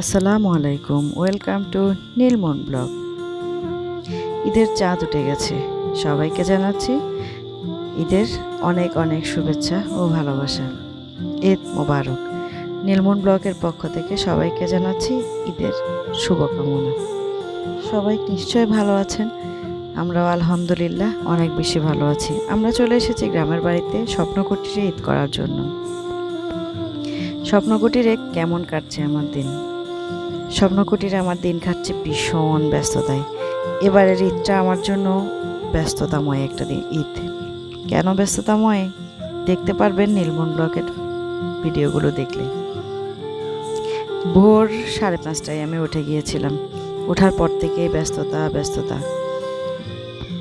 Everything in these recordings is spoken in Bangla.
আসসালামু আলাইকুম, ওয়েলকাম টু নীলমন ব্লগ। ঈদের চাঁদ উঠে গেছে, সবাইকে জানাচ্ছি ঈদের অনেক অনেক শুভেচ্ছা ও ভালোবাসা। ঈদ মোবারক। নীলমন ব্লগের পক্ষ থেকে সবাইকে জানাচ্ছি ঈদের শুভকামনা। সবাই নিশ্চয় ভালো আছেন, আমরাও আলহামদুলিল্লাহ অনেক বেশি ভালো আছি। আমরা চলে এসেছি গ্রামের বাড়িতে স্বপ্নকুটিরে ঈদ করার জন্য। স্বপ্নকুটিরে কেমন কাটছে আমার দিন? স্বপ্নকুটিরে আমার দিন কাটছে ভীষণ ব্যস্ততায়। এবারের ঈদটা আমার জন্য ব্যস্ততাময় একটা দিন। ঈদ। কেন ব্যস্ততাময়? দেখতে পারবেন নীলমন ব্লকের ভিডিওগুলো দেখলে। ভোর সাড়ে পাঁচটায় আমি উঠে গিয়েছিলাম। ওঠার পর থেকেই ব্যস্ততা ব্যস্ততা।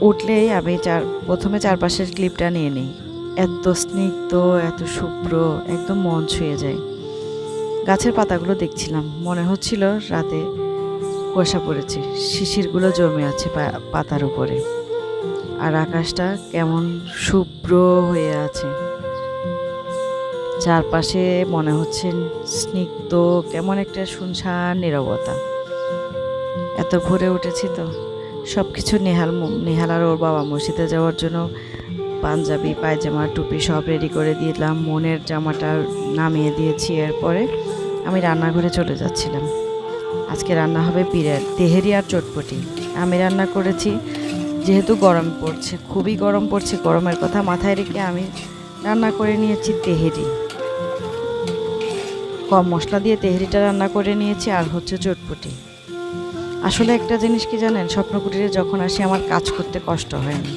উঠলেই আমি চার, প্রথমে চারপাশের ক্লিপটা নিয়ে নিই। এত স্নিগ্ধ, এত শুভ্র, একদম মন ছুঁয়ে যায়। গাছের পাতাগুলো দেখছিলাম। মনে হচ্ছিল রাতে কুয়াশা পড়েছে। শিশিরগুলো জমে আছে পাতার উপরে। আর আকাশটা কেমন শুভ্র হয়ে আছে। চারপাশে মনে হচ্ছে স্নিগ্ধ, কেমন একটা শুনশান নীরবতা। এত ভোরে উঠেছি তো। সব কিছু নেহাল নেহাল আর ওর বাবা মসজিদে যাওয়ার জন্য পাঞ্জাবি, পায়জামা, টুপি সব রেডি করে দিলাম। মনের জামাটা নামিয়ে দিয়েছি এরপরে আমি রান্নাঘরে চলে যাচ্ছিলাম। আজকে রান্না হবে বিরিয়ানি, তেহেরি আর চটপটি। আমি রান্না করেছি, যেহেতু গরম পড়ছে, খুবই গরম পড়ছে, গরমের কথা মাথায় রেখে আমি রান্না করে নিয়েছি তেহেরি। কম মশলা দিয়ে তেহেরিটা রান্না করে নিয়েছি আর হচ্ছে চটপটি। আসলে একটা জিনিস কি জানেন, স্বপ্নকুটিরে যখন আসি আমার কাজ করতে কষ্ট হয় না।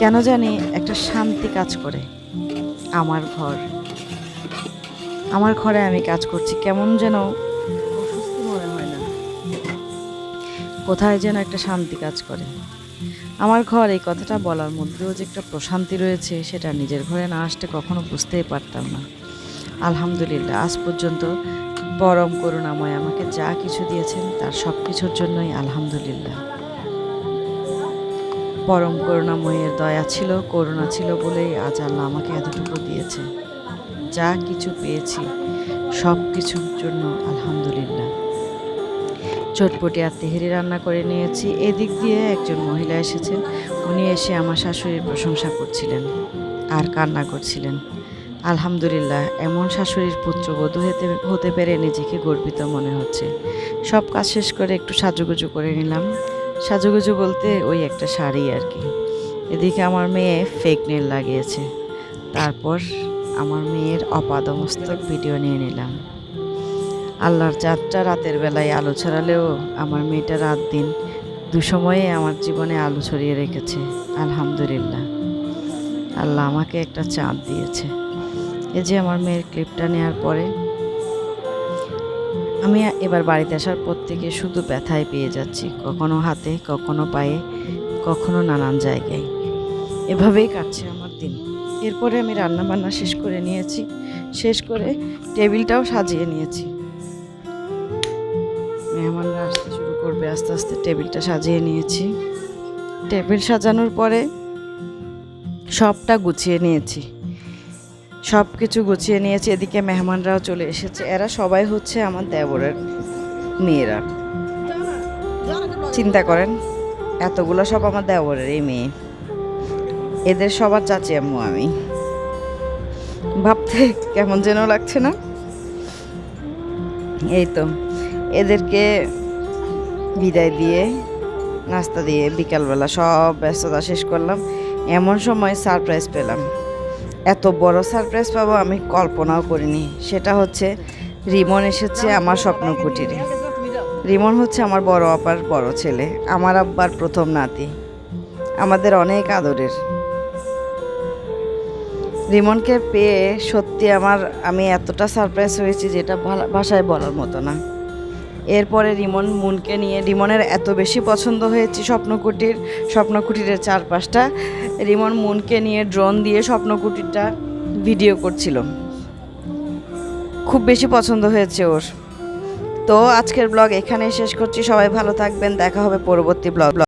কেন জানি একটা শান্তি কাজ করে আমার ঘর। আমার ঘরে আমি কাজ করছি, কেমন যেন মনে হয় না। কোথায় যেন একটা শান্তি কাজ করে। আমার ঘর, এই কথাটা বলার মধ্যেও যে একটা প্রশান্তি রয়েছে, সেটা নিজের ঘরে না আসতে কখনো বুঝতেই পারতাম না। আলহামদুলিল্লাহ, আজ পর্যন্ত পরম করুণাময় আমাকে যা কিছু দিয়েছেন, তার সব কিছুর জন্যই আলহামদুলিল্লাহ। পরম করুণাময়ের দয়া ছিল, করুণা ছিল বলেই আজ আল্লাহ আমাকে এতটুকু দিয়েছে। যা কিছু পেয়েছি, সব কিছুর জন্য আলহামদুলিল্লাহ। চটপটি আর তেহেরি রান্না করে নিয়েছি। এদিক দিয়ে একজন মহিলা এসেছেন। উনি এসে আমার শাশুড়ির প্রশংসা করছিলেন আর কান্না করছিলেন। আলহামদুলিল্লাহ, এমন শাশুড়ির পুত্রবধূ হতে হতে পেরে নিজেকে গর্বিত মনে হচ্ছে। সব কাজ শেষ করে একটু সাজুগুজু করে নিলাম। সাজুগুজু বলতে ওই একটা শাড়ি আর কি। এদিকে আমার মেয়ে ফেক নেল লাগিয়েছে। তারপর আমার মেয়ের অপাদমস্তক ভিডিও নিয়ে নিলাম। আল্লাহর চাঁদটা রাতের বেলায় আলো ছড়ালেও আমার মেয়েটা রাত দিন দু সময়ে আমার জীবনে আলো ছড়িয়ে রেখেছে। আলহামদুলিল্লাহ। আল্লাহ আমাকে একটা চাঁদ দিয়েছে। এই যে আমার মেয়ের ক্লিপটা নেওয়ার পরে আমি এবার বাড়িতে আসার পর থেকে শুধু ব্যথায় পেয়ে যাচ্ছি, কখনো হাতে, কখনো পায়ে, কখনো নানান জায়গায়। এভাবেই কাটছে আমার দিন। এরপরে আমি রান্না বান্না শেষ করে নিয়েছি, শেষ করে টেবিলটাও সাজিয়ে নিয়েছি। মেহমানরা আসতে শুরু করবে, আস্তে আস্তে টেবিলটা সাজিয়ে নিয়েছি। টেবিল সাজানোর পরে সবটা গুছিয়ে নিয়েছি। সব কিছু গুছিয়ে নিয়েছি, এদিকে মেহমানরাও চলে এসেছে। এরা সবাই হচ্ছে আমার দেবরের মেয়েরা। চিন্তা করেন, এতগুলো সব আমার দেবরের এই মেয়ে। এদের সবার চাচি আম্মু আমি। ভাবতে কেমন যেন লাগছে না? এই তো, এদেরকে বিদায় দিয়ে, নাস্তা দিয়ে বিকালবেলা সব ব্যস্ততা শেষ করলাম। এমন সময় সারপ্রাইজ পেলাম। এত বড় সারপ্রাইজ পাবো আমি কল্পনাও করিনি। সেটা হচ্ছে, রিমন এসেছে আমার স্বপ্ন কুটিরে। রিমন হচ্ছে আমার বড় আপার বড় ছেলে, আমার আব্বার প্রথম নাতি। আমাদের অনেক আদরের। রিমনকে পেয়ে সত্যি আমার, আমি এতটা সারপ্রাইজ হয়েছি যেটা ভাষায় বলার মতো না। এরপরে রিমন মুনকে নিয়ে, রিমনের এত বেশি পছন্দ হয়েছে স্বপ্নকুটির, স্বপ্নকুটিরের চারপাশটা। রিমন মুনকে নিয়ে ড্রোন দিয়ে স্বপ্নকুটিরটা ভিডিও করছিল। খুব বেশি পছন্দ হয়েছে ওর। তো আজকের ব্লগ এখানেই শেষ করছি। সবাই ভালো থাকবেন। দেখা হবে পরবর্তী ব্লগ